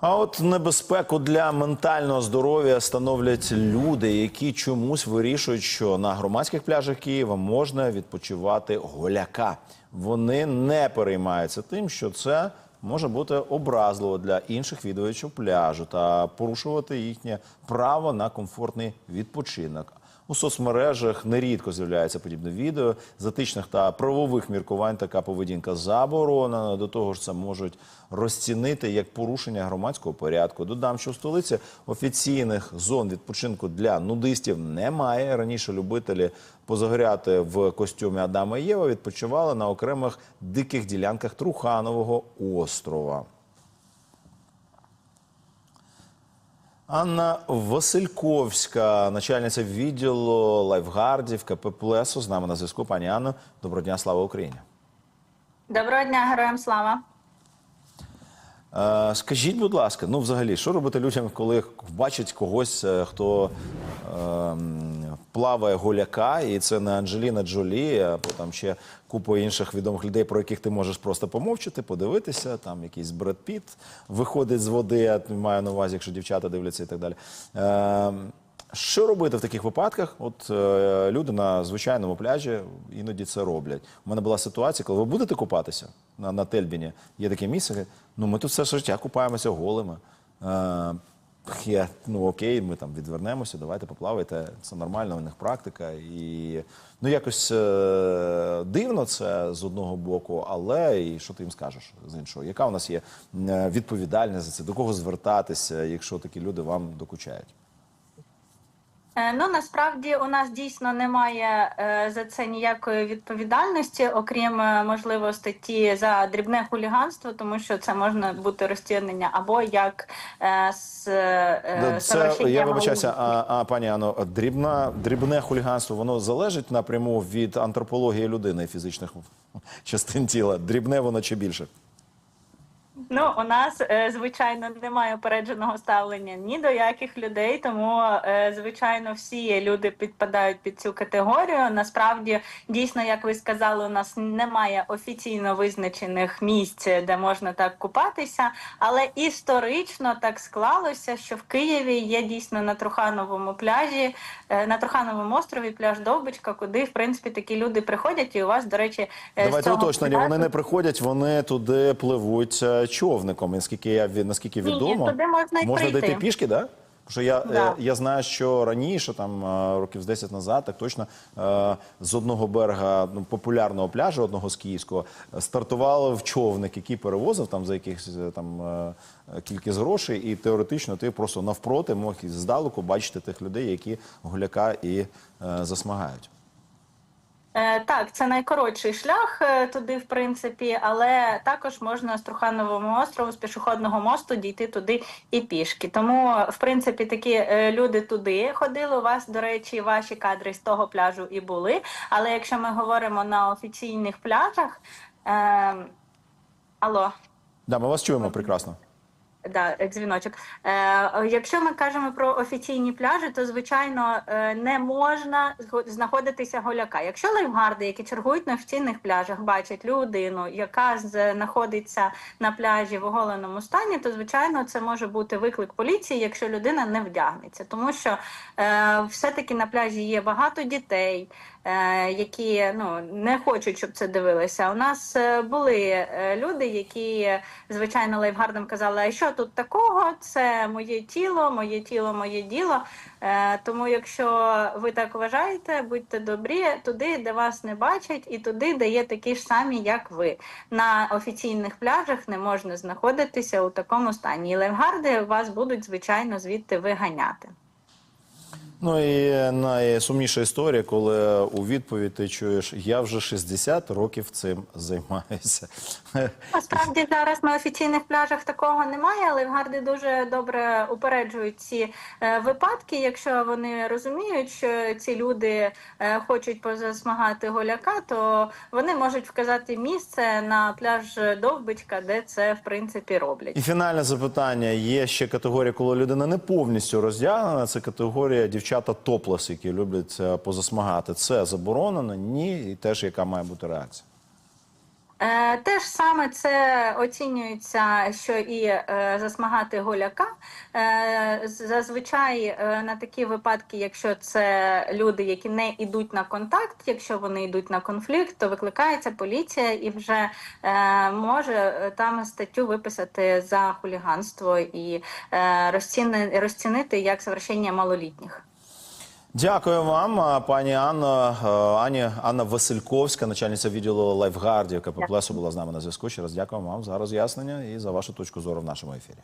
А от небезпеку для ментального здоров'я становлять люди, які чомусь вирішують, що на громадських пляжах Києва можна відпочивати голяка. Вони не переймаються тим, що це може бути образливо для інших відвідувачів пляжу та порушувати їхнє право на комфортний відпочинок. У соцмережах нерідко з'являється подібне відео. З етичних та правових міркувань така поведінка заборонена. До того ж, це можуть розцінити як порушення громадського порядку. Додам, що в столиці офіційних зон відпочинку для нудистів немає. Раніше любителі позагоряти в костюмі Адама і Єва відпочивали на окремих диких ділянках Труханового острова. Анна Васильковська, начальниця відділу лайфгардів КП Плесу, з нами на зв'язку. Пані Анно, доброго дня, слава Україні. Доброго дня, героям слава. Е, скажіть, будь ласка, ну взагалі, що робити людям, коли бачать когось, е, хто е, плаває голяка, і це не Анджеліна Джолі, або там ще купа інших відомих людей, про яких ти можеш просто помовчати, подивитися, там якийсь Бред Піт виходить з води, я маю на увазі, якщо дівчата дивляться і так далі. Е, що робити в таких випадках? От е, люди на звичайному пляжі іноді це роблять. У мене була ситуація, коли ви будете купатися на, на Тельбіні, є таке місце, ну ми тут все життя купаємося голими. Е, я, ну окей, ми там відвернемося, давайте поплавайте. Це нормальна у них практика. І ну якось е, дивно це з одного боку, але і що ти їм скажеш з іншого? Яка у нас є е, відповідальність за це? До кого звертатися, якщо такі люди вам докучають? Е, Ну насправді у нас дійсно немає е, за це ніякої відповідальності, окрім е, можливо статті за дрібне хуліганство, тому що це може бути розцінення або як з Це, я вибачаюся, а, а пані Ано, дрібна, дрібне хуліганство, воно залежить напряму від антропології людини і фізичних частин тіла. Дрібне воно чи більше? Ну, у нас е, звичайно немає упередженого ставлення ні до яких людей, тому е, звичайно всі люди підпадають під цю категорію. Насправді, дійсно, як ви сказали, у нас немає офіційно визначених місць, де можна так купатися, але історично так склалося, що в Києві є дійсно на Трухановому пляжі, е, на Трухановому острові пляж Довбичка, куди в принципі такі люди приходять. І у вас, до речі, е, з цього уточнення. пляжу- Вони не приходять, вони туди пливуть човником. Наскільки я наскільки Ні, ні, відомо, туди можна прийти. дойти пішки, да? Що я, Да. е, я знаю, що раніше, там е, років з 10 назад, так точно е, з одного берега ну, популярного пляжу, одного з київського, стартували в човник, який перевозив там за якихось там кількість грошей, і теоретично ти просто навпроти мог здалеку бачити тих людей, які гуляка і засмагають. Е, Так, це найкоротший шлях е, туди, в принципі, але також можна з Труханового острову з пішохідного мосту дійти туди і пішки. Тому, в принципі, такі е, люди туди ходили. У вас, до речі, ваші кадри з того пляжу і були. Але якщо ми говоримо на офіційних пляжах, е, алло. Да, ми вас чуємо прекрасно. Да, дзвіночок. Е, якщо ми кажемо про офіційні пляжі, то звичайно е, не можна знаходитися голяка. Якщо лайфгарди, які чергують на офіційних пляжах, бачать людину, яка знаходиться на пляжі в оголеному стані, то звичайно це може бути виклик поліції, якщо людина не вдягнеться, тому що е, все-таки на пляжі є багато дітей. Е, Які ну не хочуть, щоб це дивилися. У нас е, були е, люди, які звичайно лайфгардам казали, а що тут такого? Це моє тіло, моє тіло, моє діло. Тому, якщо ви так вважаєте, будьте добрі туди, де вас не бачать, і туди, де є такі ж самі, як ви. На офіційних пляжах не можна знаходитися у такому стані. І лайфгарди вас будуть звичайно звідти виганяти. Ну і найсумніша історія, коли у відповідь ти чуєш, я вже 60 років цим займаюся. Насправді зараз на офіційних пляжах такого немає, але лайфгарди дуже добре упереджують ці е, випадки, якщо вони розуміють, що ці люди е, хочуть позасмагати голяка, то вони можуть вказати місце на пляж Довбичка, де це в принципі роблять. І фінальне запитання: є ще категорія, коли людина не повністю роздягнена. Це категорія дівчата топлес, які люблять е, позасмагати. Це заборонено? Ні, і теж яка має бути реакція? Е, Те ж саме це оцінюється, що і е, засмагати голяка. Е, зазвичай на такі випадки, якщо це люди, які не йдуть на контакт, якщо вони йдуть на конфлікт, то викликається поліція і вже може там статтю виписати за хуліганство і розціни, розцінити як совершення малолітніх. Дякую вам, пані Анна. Ані Анна Васильковська, начальниця відділу лайфгардів КП Плесу, була з нами на зв'язку. Ще раз дякую вам за роз'яснення і за вашу точку зору в нашому ефірі.